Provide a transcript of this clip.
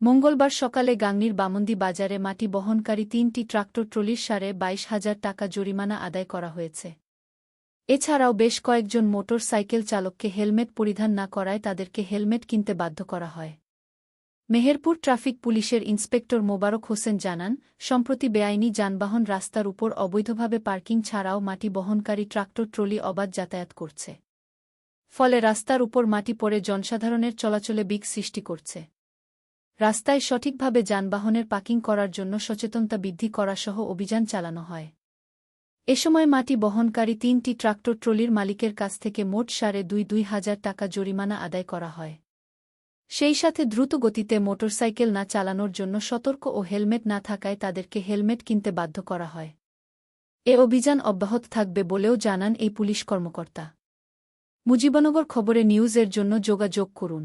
মঙ্গলবার সকালে গাংনীর বামন্দি বাজারে মাটি বহনকারী তিনটি ট্রাক্টর ট্রলির সারে বাইশ হাজার টাকা জরিমানা আদায় করা হয়েছে। এছাড়াও বেশ কয়েকজন মোটর সাইকেল চালককে হেলমেট পরিধান না করায় তাদেরকে হেলমেট কিনতে বাধ্য করা হয়। মেহেরপুর ট্রাফিক পুলিশের ইন্সপেক্টর মোবারক হোসেন জানান, সম্প্রতি বেআইনি যানবাহন রাস্তার উপর অবৈধভাবে পার্কিং ছাড়াও মাটি বহনকারী ট্রাক্টর ট্রলি অবাধ যাতায়াত করছে। ফলে রাস্তার উপর মাটি পড়ে জনসাধারণের চলাচলে বিক সৃষ্টি করছে। রাস্তায় সঠিকভাবে যানবাহনের পার্কিং করার জন্য সচেতনতা বৃদ্ধি করাসহ অভিযান চালানো হয়। এ সময় মাটি বহনকারী তিনটি ট্রাক্টর ট্রলির মালিকের কাছ থেকে মোট সাড়ে দুই দুই হাজার টাকা জরিমানা আদায় করা হয়। সেই সাথে দ্রুত গতিতে মোটরসাইকেল না চালানোর জন্য সতর্ক ও হেলমেট না থাকায় তাদেরকে হেলমেট কিনতে বাধ্য করা হয়। এ অভিযান অব্যাহত থাকবে বলেও জানান এই পুলিশ কর্মকর্তা। মুজিবনগর খবরে নিউজের জন্য যোগাযোগ করুন।